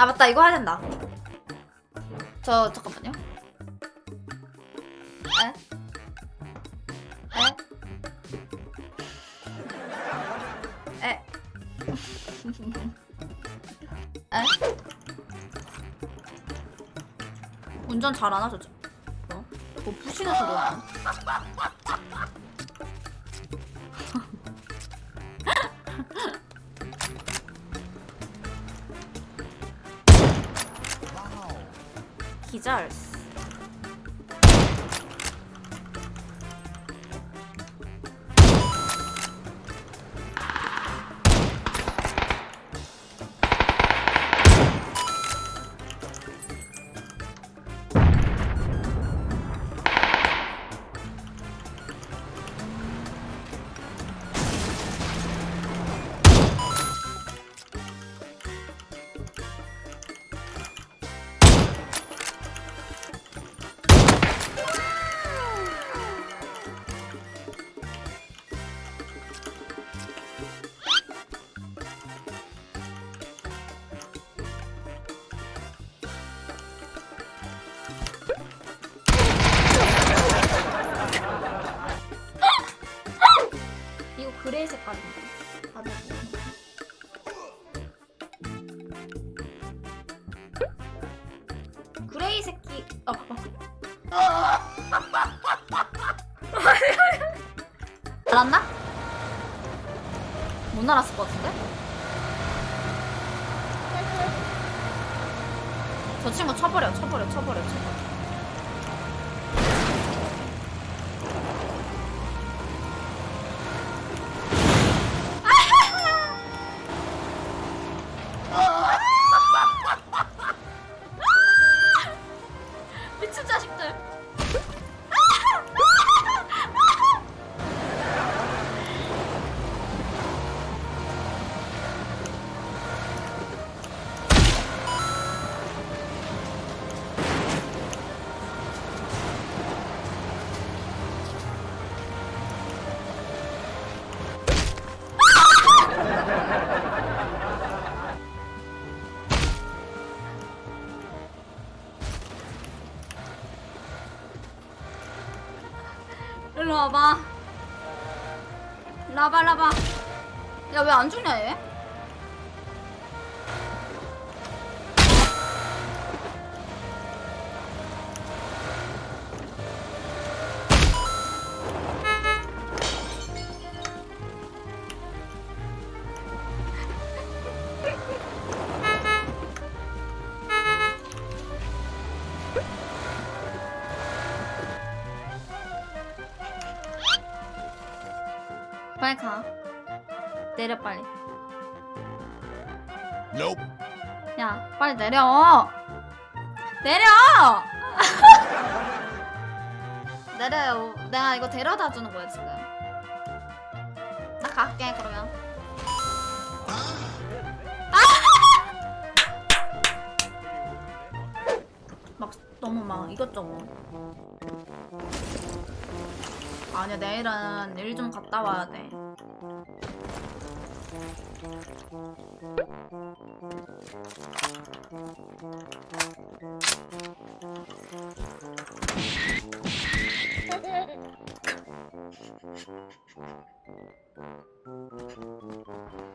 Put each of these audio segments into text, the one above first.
아 맞다 이거 해야 된다. 저 잠깐만요. 에? 에? 운전 잘 안 하죠? 어? 뭐 부시는 소리 나? 기절. 알았나? 못 알았을 것 같은데? 저 친구 쳐버려, 쳐버려, 쳐버려, 쳐버려. çıktı. 일로 와봐. 라바 라바. 야 왜 안 죽냐 얘? 빨리 가. 내려 빨리. Nope. 야 빨리 내려. 내려. 내려요. 내가 이거 데려다 주는 거야 지금. 나 갈게 그러면. 막 너무 막 이것저것. 아니야 내일은 일 좀 갔다 와야 돼.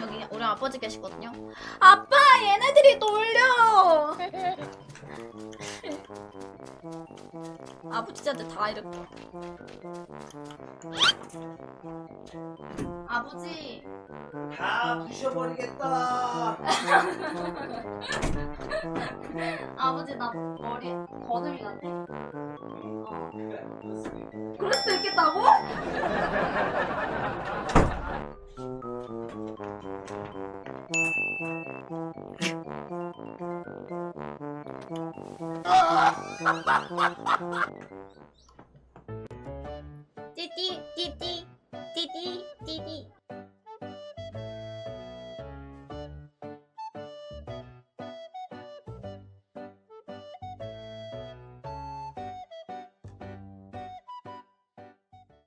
여기 우리 아버지 계시거든요. 아빠 얘네들이 놀 아버지한테 다 이렇게. 아버지. 다 부셔버리겠다. 아버지 나 머리. 어. 그래, 그럴 수도 있겠다고? 띠띠 띠띠 띠띠 띠띠